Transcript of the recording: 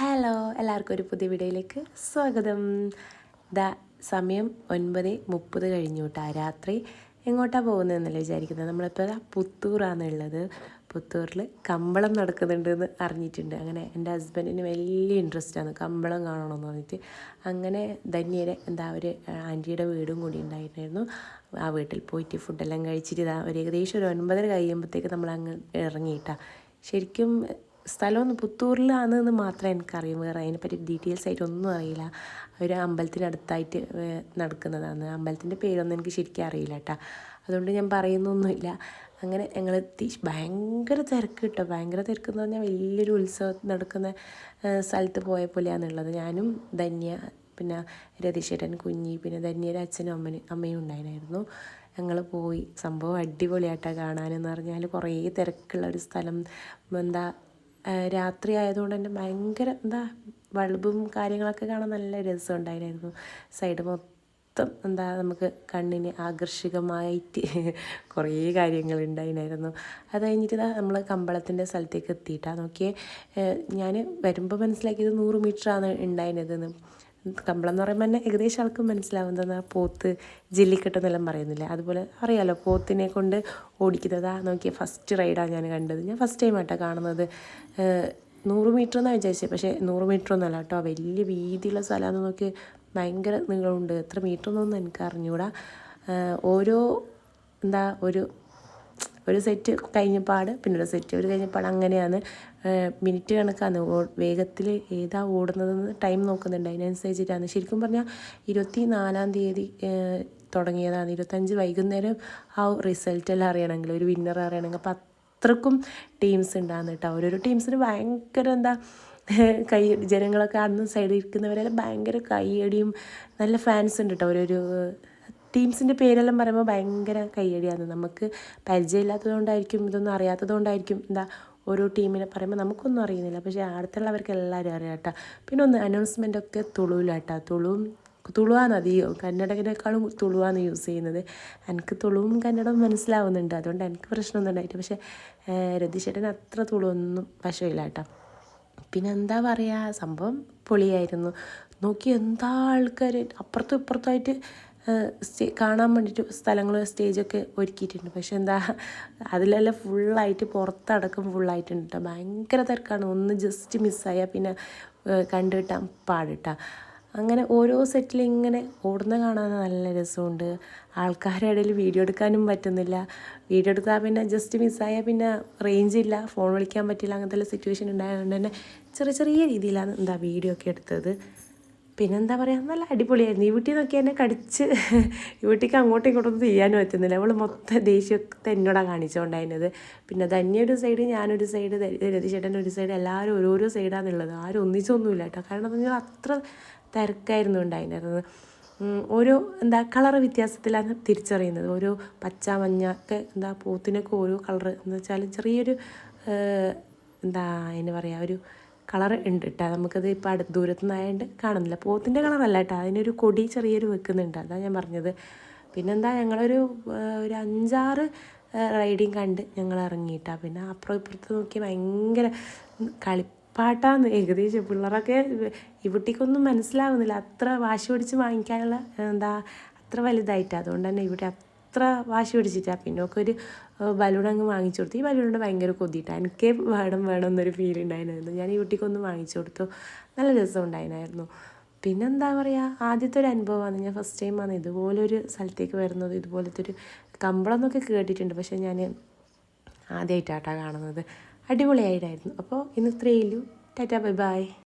Hello എല്ലാവർക്കും ഒരു പുതിയ വീഡിയോയിലേക്ക് സ്വാഗതം. ദ സമയം ഒൻപത് മുപ്പത് കഴിഞ്ഞു കേട്ടോ. രാത്രി എങ്ങോട്ടാണ് പോകുന്നതെന്നല്ലേ വിചാരിക്കുന്നത്? നമ്മളിപ്പോൾ പുത്തൂറാണുള്ളത് പുത്തൂരിൽ കമ്പളം നടക്കുന്നുണ്ടെന്ന് അറിഞ്ഞിട്ടുണ്ട്. അങ്ങനെ എന്റെ ഹസ്ബൻഡിന് വലിയ ഇൻട്രസ്റ്റാണ് കമ്പളം കാണണമെന്ന് പറഞ്ഞിട്ട്. അങ്ങനെ ധന്യരെ എന്താ ഒരു ആന്റിയുടെ വീടും കൂടി ഉണ്ടായിരുന്നു ആ വീട്ടിൽ പോയിട്ട് ഫുഡെല്ലാം കഴിച്ചിട്ട് ഇതാ ഒരു ഏകദേശം ഒരു ഒൻപതര കഴിയുമ്പോഴത്തേക്ക് നമ്മൾ അങ്ങ് ഇറങ്ങിയിട്ടാണ് ശരിക്കും സ്ഥലമൊന്നും പുത്തൂരിലാണ് എന്ന് മാത്രമേ എനിക്കറിയൂ. വേറെ അതിനെപ്പറ്റി ഡീറ്റെയിൽസ് ആയിട്ട് ഒന്നും അറിയില്ല. ഒരു അമ്പലത്തിനടുത്തായിട്ട് നടക്കുന്നതാണ്. അമ്പലത്തിന്റെ പേരൊന്നും എനിക്ക് ശരിക്കും അറിയില്ല കേട്ടോ അതുകൊണ്ട് ഞാൻ പറയുന്നൊന്നുമില്ല. അങ്ങനെ ഞങ്ങൾ ഭയങ്കര തിരക്ക് കിട്ടും ഭയങ്കര തിരക്ക് എന്ന് പറഞ്ഞാൽ വലിയൊരു ഉത്സവം നടക്കുന്ന സ്ഥലത്ത് പോയ പോലെയാണുള്ളത് ഞാനും ധന്യ പിന്നെ രതീശേട്ടൻ കുഞ്ഞി പിന്നെ ധന്യയുടെ അച്ഛനും അമ്മനും അമ്മയും ഉണ്ടായിരുന്നു ഞങ്ങൾ പോയി. സംഭവം അടിപൊളിയായിട്ടാണ് കാണാനെന്ന് പറഞ്ഞാൽ കുറേ തിരക്കുള്ള ഒരു സ്ഥലം. എന്താ രാത്രി ആയതുകൊണ്ട് തന്നെ ഭയങ്കര എന്താ ബൾബും കാര്യങ്ങളൊക്കെ കാണാൻ നല്ല രസം രസമുണ്ടായിരുന്നു സൈഡ് മൊത്തം എന്താ നമുക്ക് കണ്ണിന് ആകർഷകമായിട്ട് കുറേ കാര്യങ്ങൾ ഉണ്ടായിരുന്നു അത് കഴിഞ്ഞിട്ട് നമ്മൾ കമ്പളത്തിന്റെ സ്ഥലത്തേക്ക് എത്തിയിട്ടാണ് നോക്കിയേ ഞാൻ വരുമ്പോൾ മനസ്സിലാക്കിയത് നൂറ് മീറ്ററാണ് ഉണ്ടായിരുന്നതെന്ന്. കമ്പളം എന്ന് പറയുമ്പോൾ തന്നെ ഏകദേശം ആൾക്ക് മനസ്സിലാവുന്നത്. ആ പോത്ത് ജെല്ലിക്കെട്ടെന്നെല്ലാം പറയുന്നില്ല? അതുപോലെ അറിയാലോ പോത്തിനെ കൊണ്ട് ഓടിക്കുന്നതാ. നോക്കിയ ഫസ്റ്റ് റൈഡാണ് ഞാൻ കണ്ടത്. ഞാൻ ഫസ്റ്റ് ടൈം ആട്ടോ കാണുന്നത്. നൂറ് മീറ്റർ എന്നാണ് വിചാരിച്ചത് പക്ഷേ നൂറ് മീറ്റർ ഒന്നല്ല കേട്ടോ. വലിയ വീതിയുള്ള സ്ഥലമാണെന്ന് നോക്കി ഭയങ്കര നീളമുണ്ട്. എത്ര മീറ്റർ എന്നൊന്നും എനിക്ക് അറിഞ്ഞുകൂടാ ഓരോ എന്താ ഒരു ഒരു സെറ്റ് കഴിഞ്ഞപ്പാട് പിന്നെ ഒരു സെറ്റ് ഒരു കഴിഞ്ഞപ്പാട് അങ്ങനെയാണ്. മിനിറ്റ് കണക്കാണ് വേഗത്തിൽ ഏതാ ഓടുന്നതെന്ന് ടൈം നോക്കുന്നുണ്ട്. അതിനനുസരിച്ചിട്ടാണ് ശരിക്കും പറഞ്ഞാൽ ഇരുപത്തി നാലാം തീയതി തുടങ്ങിയതാണ്. ഇരുപത്തഞ്ച് വൈകുന്നേരം ആ റിസൾട്ടെല്ലാം അറിയണമെങ്കിൽ ഒരു വിന്നർ അറിയണമെങ്കിൽ. അപ്പം അത്രക്കും ടീംസ് ഉണ്ടാകുന്ന കേട്ടോ. ഓരോരോ ടീംസിന് ഭയങ്കര എന്താ കൈ ജനങ്ങളൊക്കെ അന്ന് സൈഡിൽ ഇരിക്കുന്നവരെല്ലാം ഭയങ്കര കൈയടിയും നല്ല ഫാൻസ് ഉണ്ട് കേട്ടോ. ഓരോരോ ടീംസിന്റെ പേരെല്ലാം പറയുമ്പോൾ ഭയങ്കര കയ്യടിയാണ്. നമുക്ക് പരിചയമില്ലാത്തതുകൊണ്ടായിരിക്കും ഇതൊന്നും അറിയാത്തതുകൊണ്ടായിരിക്കും എന്താ ഓരോ ടീമിനെ പറയുമ്പോൾ നമുക്കൊന്നും അറിയുന്നില്ല. പക്ഷേ അടുത്തുള്ളവർക്ക് എല്ലാവരും അറിയാം കേട്ടോ. പിന്നെ ഒന്ന് അനൗൺസ്മെന്റ് ഒക്കെ തുളുവിലാട്ടോ തുളുവും തുളുവാണ് അധികം കന്നഡകനേക്കാളും തുളുവാണ് യൂസ് ചെയ്യുന്നത്. എനിക്ക് തുളുവും കന്നഡവും മനസ്സിലാവുന്നുണ്ട്. അതുകൊണ്ട് എനിക്ക് പ്രശ്നമൊന്നും ഉണ്ടായിട്ട് പക്ഷേ രതീഷേട്ടന് അത്ര തുളുവൊന്നും വശമില്ല കേട്ടോ. പിന്നെ എന്താ പറയുക സംഭവം പൊളിയായിരുന്നു. നോക്കി എന്താ ആൾക്കാർ അപ്പുറത്തും ഇപ്പുറത്തുമായിട്ട് കാണാൻ വേണ്ടിയിട്ട് സ്ഥലങ്ങൾ സ്റ്റേജൊക്കെ ഒരുക്കിയിട്ടുണ്ട്. പക്ഷെ എന്താ അതിലെല്ലാം ഫുള്ളായിട്ട് പുറത്തടക്കം ഫുള്ളായിട്ടുണ്ട് കേട്ടോ ഭയങ്കര തിരക്കാണ്. ഒന്ന് ജസ്റ്റ് മിസ്സായാൽ പിന്നെ കണ്ടു കിട്ടാൻ പാടിട്ടാ. അങ്ങനെ ഓരോ സെറ്റിൽ ഇങ്ങനെ ഓടുന്ന കാണാൻ നല്ല രസമുണ്ട്. ആൾക്കാരുടെ ഇടയിൽ വീഡിയോ എടുക്കാനും പറ്റുന്നില്ല. വീഡിയോ എടുത്താൽ പിന്നെ ജസ്റ്റ് മിസ്സായാൽ പിന്നെ റേഞ്ച് ഇല്ല. ഫോൺ വിളിക്കാൻ പറ്റില്ല. അങ്ങനത്തെ സിറ്റുവേഷൻ ഉണ്ടായതുകൊണ്ട് തന്നെ ചെറിയ ചെറിയ രീതിയിലാണ് എന്താ വീഡിയോ ഒക്കെ എടുത്തത്. പിന്നെന്താ പറയുക നല്ല അടിപൊളിയായിരുന്നു. ഈ വീട്ടിൽ നോക്കി എന്നെ കടിച്ച് ഈ വീട്ടിലേക്ക് അങ്ങോട്ടും ഇങ്ങോട്ടൊന്നും ചെയ്യാനും പറ്റുന്നില്ല. അവൾ മൊത്തം ദേഷ്യമൊക്കെ എന്നോടാണ് കാണിച്ചുകൊണ്ടായിരുന്നത് പിന്നെ ധന്യ ഒരു സൈഡ് ഞാനൊരു സൈഡ് രതിചേട്ടൻ ഒരു സൈഡ് എല്ലാവരും ഓരോരോ സൈഡാണുള്ളത് ആരും ഒന്നിച്ചൊന്നുമില്ല കേട്ടോ. കാരണം എന്ന് പറഞ്ഞാൽ അത്ര തിരക്കായിരുന്നു ഉണ്ടായിരുന്നത്. ഓരോ എന്താ കളർ വ്യത്യാസത്തിലാണ് തിരിച്ചറിയുന്നത്. ഓരോ പച്ച മഞ്ഞ ഒക്കെ എന്താ പൂത്തിനൊക്കെ ഓരോ കളർ എന്ന് വെച്ചാൽ ചെറിയൊരു എന്താ അതിന് പറയുക ഒരു കളർ ഉണ്ട് കേട്ടോ നമുക്കത് ഇപ്പോൾ അടുത്ത് ദൂരത്തു നിന്നായതുകൊണ്ട് കാണുന്നില്ല പോത്തിന്റെ കളറല്ല കേട്ടോ അതിനൊരു കൊടി ചെറിയൊരു വെക്കുന്നുണ്ട്. അതാണ് ഞാൻ പറഞ്ഞത്. പിന്നെന്താ ഞങ്ങളൊരു ഒരു അഞ്ചാറ് റൈഡിങ് കണ്ട് ഞങ്ങൾ ഇറങ്ങിയിട്ടാ പിന്നെ അപ്പുറം ഇപ്പുറത്ത് നോക്കി ഭയങ്കര കളിപ്പാട്ടാന്ന് ഏകദേശം പിള്ളേരൊക്കെ ഇവിടേക്കൊന്നും മനസ്സിലാവുന്നില്ല. അത്ര വാശി പിടിച്ച് വാങ്ങിക്കാനുള്ള എന്താ അത്ര വലുതായിട്ട്. അതുകൊണ്ട് തന്നെ ഇവിടെ അത്ര വാശി പിടിച്ചിട്ടാണ് പിന്നെ ഒക്കെ ഒരു ബലൂൺ അങ്ങ് വാങ്ങിച്ചു കൊടുത്തു. ഈ ബലൂണിന്റെ ഭയങ്കര കൊതിയിട്ടാണ് എനിക്ക് വേണം വേണം എന്നൊരു ഫീൽ ഉണ്ടായിരുന്നു ഞാൻ ഈ കുട്ടിക്കൊന്ന് വാങ്ങിച്ചു കൊടുത്തു. നല്ല രസം ഉണ്ടായിരുന്നു പിന്നെന്താ പറയുക ആദ്യത്തെ ഒരു അനുഭവമാണ് ഞാൻ ഫസ്റ്റ് ടൈമാണ് ഇതുപോലൊരു സ്ഥലത്തേക്ക് വരുന്നത്. ഇതുപോലത്തെ ഒരു കമ്പളം എന്നൊക്കെ കേട്ടിട്ടുണ്ട്. പക്ഷേ ഞാൻ ആദ്യമായിട്ടാട്ടാ കാണുന്നത്. അടിപൊളിയായിട്ടായിരുന്നു. അപ്പോൾ ഇന്ന് ഇത്രയേ ഉള്ളൂ. Tata bye bye.